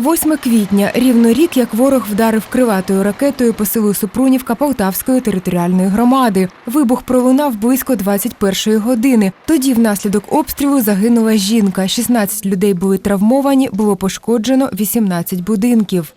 8 квітня, рівно рік, як ворог вдарив криватою ракетою по селу Супрунівка Полтавської територіальної громади. Вибух пролунав близько 21-ї години. Тоді внаслідок обстрілу загинула жінка. 16 людей були травмовані, було пошкоджено 18 будинків.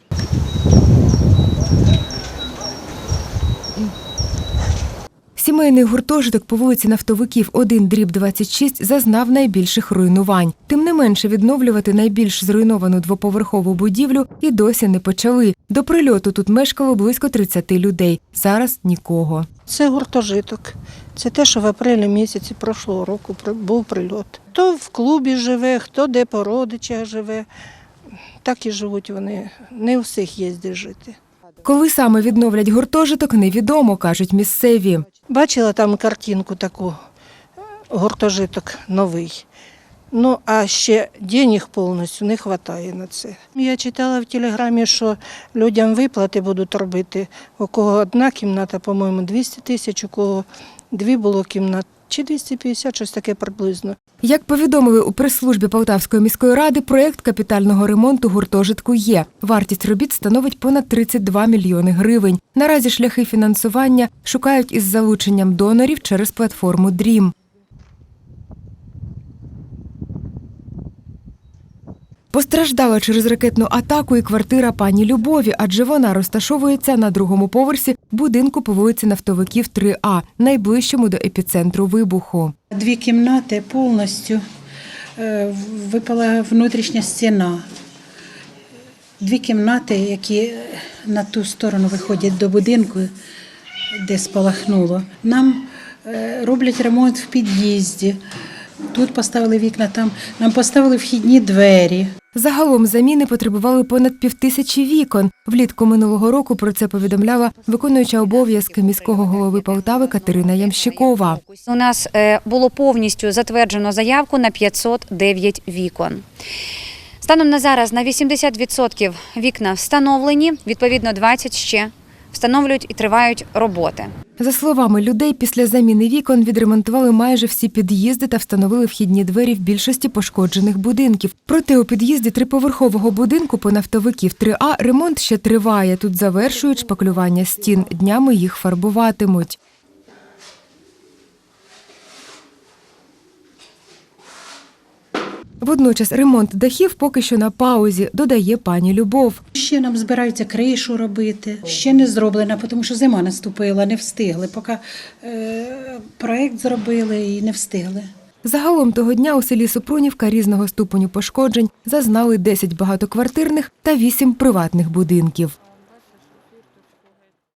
Сімейний гуртожиток по вулиці Нафтовиків 1 дріб 26 зазнав найбільших руйнувань. Тим не менше відновлювати найбільш зруйновану двоповерхову будівлю і досі не почали. До прильоту тут мешкало близько 30 людей. Зараз нікого. Це гуртожиток. Це те, що в апрелі місяці прошлого року був прильот. Хто в клубі живе, хто де по родичах живе. Так і живуть вони. Не у всіх є де жити. Коли саме відновлять гуртожиток, невідомо, кажуть місцеві. Бачила там картинку таку, гуртожиток новий. Ну, а ще денег повністю не вистачає на це. Я читала в телеграмі, що людям виплати будуть робити. У кого одна кімната, по-моєму, 200 тисяч, у кого дві було кімнат, чи 250, щось таке приблизно. Як повідомили у прес-службі Полтавської міської ради, проєкт капітального ремонту гуртожитку є. Вартість робіт становить понад 32 мільйони гривень. Наразі шляхи фінансування шукають із залученням донорів через платформу DREAM. Постраждала через ракетну атаку і квартира пані Любові, адже вона розташовується на другому поверсі будинку по вулиці Нафтовиків 3А, найближчому до епіцентру вибуху. Дві кімнати повністю е, випала внутрішня стіна. Дві кімнати, які на ту сторону виходять до будинку, де спалахнуло. Нам е, роблять ремонт в під'їзді. Тут поставили вікна, там нам поставили вхідні двері. Загалом заміни потребували понад півтисячі вікон. Влітку минулого року про це повідомляла виконуюча обов'язки міського голови Полтави Катерина Ямщикова. У нас е, було повністю затверджено заявку на 509 вікон. Станом на зараз на 80% вікна встановлені, відповідно 20 ще встановлюють і тривають роботи. За словами людей, після заміни вікон відремонтували майже всі під'їзди та встановили вхідні двері в більшості пошкоджених будинків. Проте у під'їзді триповерхового будинку по нафтовиків 3А ремонт ще триває. Тут завершують шпаклювання стін. Днями їх фарбуватимуть. Водночас ремонт дахів поки що на паузі, додає пані Любов. Ще нам збираються кришу робити. Ще не зроблено, тому що зима наступила, не встигли. Поки е, проект зробили і не встигли. Загалом того дня у селі Супрунівка різного ступеню пошкоджень зазнали 10 багатоквартирних та 8 приватних будинків.